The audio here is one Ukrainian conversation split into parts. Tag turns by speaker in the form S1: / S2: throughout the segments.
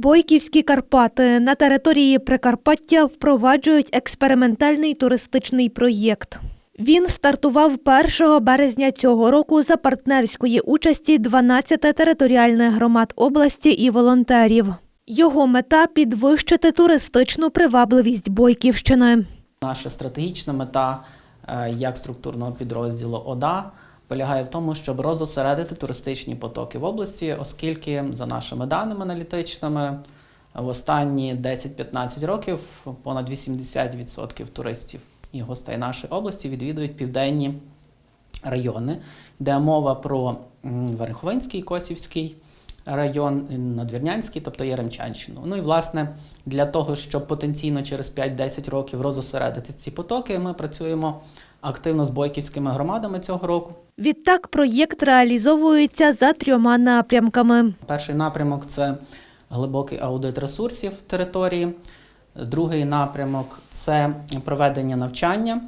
S1: Бойківські Карпати на території Прикарпаття впроваджують експериментальний туристичний проєкт. Він стартував 1 березня цього року за партнерської участі 12 територіальних громад області і волонтерів. Його мета підвищити туристичну привабливість Бойківщини.
S2: Наша стратегічна мета е, як структурного підрозділу ОДА полягає в тому, щоб розосередити туристичні потоки в області, оскільки, за нашими даними аналітичними, в останні 10-15 років понад 80% туристів і гостей нашої області відвідують південні райони, де мова про Верховинський, Косівський район, Надвірнянський, тобто Яремчанщину. Ну і власне для того, щоб потенційно через 5-10 років розосередити ці потоки, ми працюємо активно з бойківськими громадами цього року.
S1: Відтак проєкт реалізовується за трьома напрямками.
S2: Перший напрямок це глибокий аудит ресурсів території. Другий напрямок це проведення навчання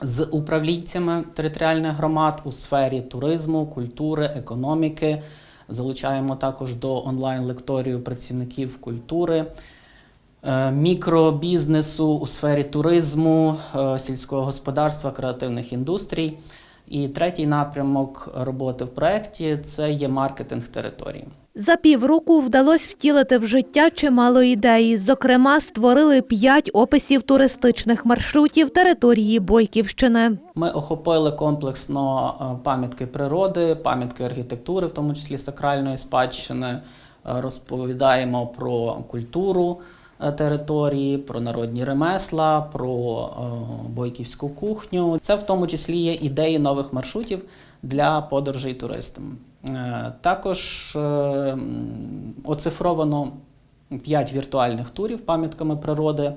S2: з управлінцями територіальних громад у сфері туризму, культури, економіки. Залучаємо також до онлайн-лекторію працівників культури, е, мікробізнесу у сфері туризму, е, сільського господарства, креативних індустрій. І третій напрямок роботи в проєкті це є маркетинг території.
S1: За півроку вдалося втілити в життя чимало ідей. Зокрема, створили п'ять описів туристичних маршрутів території Бойківщини.
S2: Ми охопили комплексно е, пам'ятки природи, пам'ятки архітектури, в тому числі сакральної спадщини. Е, Розповідаємо про культуру території, про народні ремесла, про е, бойківську кухню. Це в тому числі є ідеї нових маршрутів для подорожей туристам. Е, Також е, оцифровано 5 віртуальних турів пам'ятками природи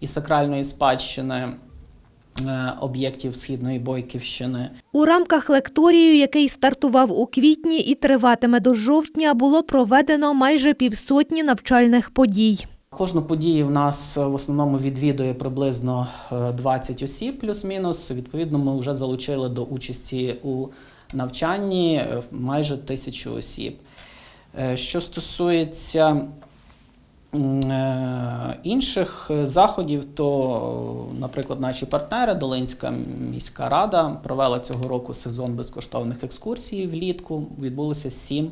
S2: і сакральної спадщини е, об'єктів Східної Бойківщини.
S1: У рамках лекторію, який стартував у квітні і триватиме до жовтня, було проведено майже півсотні навчальних подій.
S2: Кожну подію в нас е, в основному відвідує приблизно е, 20 осіб, плюс-мінус. Відповідно, ми вже залучили до участі у навчанні е, майже тисячу осіб. Е, Що стосується е, інших е, заходів, то, е, наприклад, наші партнери Долинська міська рада провела цього року сезон безкоштовних екскурсій влітку. Відбулося сім е,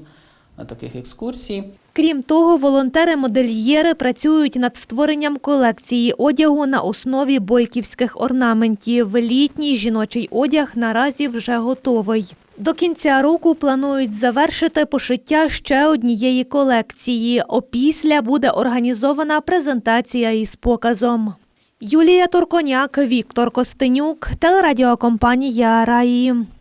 S2: таких екскурсій.
S1: Крім того, волонтери-модельєри працюють над створенням колекції одягу на основі бойківських орнаментів. Літній жіночий одяг наразі вже готовий. До кінця року планують завершити пошиття ще однієї колекції. Опісля буде організована презентація із показом. Юлія Турконяк, Віктор Костенюк, телерадіокомпанія Раї.